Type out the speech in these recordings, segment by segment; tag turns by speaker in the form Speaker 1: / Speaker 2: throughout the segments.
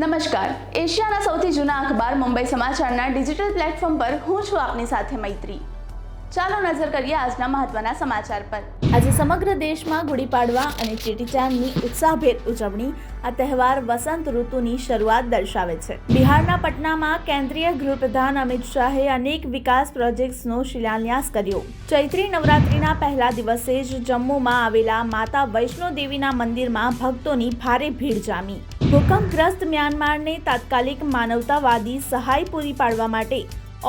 Speaker 1: નમસ્કાર. એશિયાના સૌથી જૂના અખબાર મુંબઈ સમાચારના ડિજિટલ પ્લેટફોર્મ પર હું છું આપની સાથે મૈત્રી. ચાલો નજર કરીએ આજના મહત્વના સમાચાર પર. આજે સમગ્ર દેશમાં ગુડી પાડવા અને ચેટીચાંદની ઉત્સાહભેર ઉજવણી, આ તહેવાર વસંત ઋતુની શરૂઆત દર્શાવે છે. બિહારના પટનામાં કેન્દ્રીય ગૃહપ્રધાન અમિત શાહે અનેક વિકાસ પ્રોજેક્ટ્સનો શિલાન્યાસ કર્યો. ચૈત્રી નવરાત્રિના પહેલા દિવસે જ જમ્મુમાં આવેલા માતા વૈષ્ણો દેવીના મંદિરમાં ભક્તોની ભારે ભીડ જામી. ભૂકંપગ્રસ્ત મ્યાનમારને તાત્કાલિક માનવતાવાદી સહાય પૂરી પાડવા માટે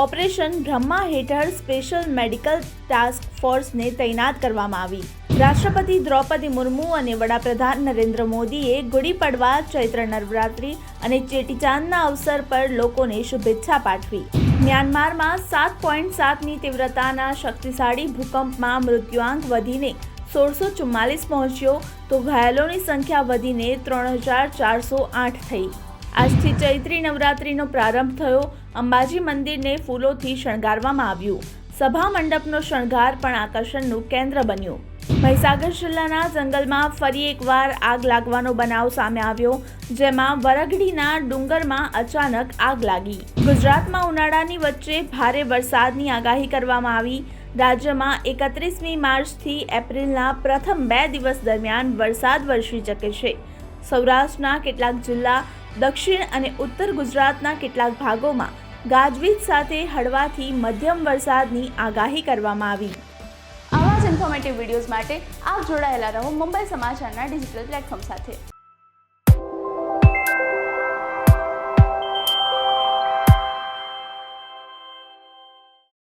Speaker 1: ઓપરેશન બ્રહ્મા હેઠળ સ્પેશિયલ મેડિકલ ટાસ્ક ફોર્સને તૈનાત કરવામાં આવી. રાષ્ટ્રપતિ દ્રૌપદી મુર્મુ અને વડાપ્રધાન નરેન્દ્ર મોદીએ ગુડી પડવા ચૈત્ર નવરાત્રિ અને ચેટીચાંદના અવસર પર લોકોને શુભેચ્છા પાઠવી. મ્યાનમારમાં સાત પોઈન્ટ સાતની તીવ્રતાના શક્તિશાળી ભૂકંપમાં મૃત્યુઆંક વધીને સોળસો ચુમ્માલીસ પહોંચ્યો તો ઘાયલોની સંખ્યા વધીને ત્રણ હજાર ચારસો આઠ થઈ. આજથી ચૈત્રી નવરાત્રિનો પ્રારંભ થયો. અંબાજી મંદિરને ફૂલોથી શણગારવામાં આવ્યું. સભા મંડપનો શણગાર પણ આકર્ષણનું કેન્દ્ર બન્યું. મહીસાગર જિલ્લાના જંગલમાં ફરી એકવાર આગ લાગવાનો બનાવ સામે આવ્યો, જેમાં વરઘડીના ડુંગરમાં અચાનક આગ લાગી. ગુજરાતમાં ઉનાળાની વચ્ચે ભારે વરસાદની આગાહી કરવામાં આવી. રાજ્યમાં એકત્રીસમી માર્ચથી એપ્રિલના પ્રથમ બે દિવસ દરમિયાન વરસાદ વરસી શકે છે. સૌરાષ્ટ્રના કેટલાક જિલ્લા, દક્ષિણ અને ઉત્તર ગુજરાતના કેટલાક ભાગોમાં ગાજવીજ સાથે હળવાથી મધ્યમ વરસાદની આગાહી કરવામાં આવી. આવા જ ઇન્ફોર્મેટિવ વિડીયોઝ માટે આપ જોડાયેલા રહો મુંબઈ સમાચારના ડિજિટલ પ્લેટફોર્મ સાથે.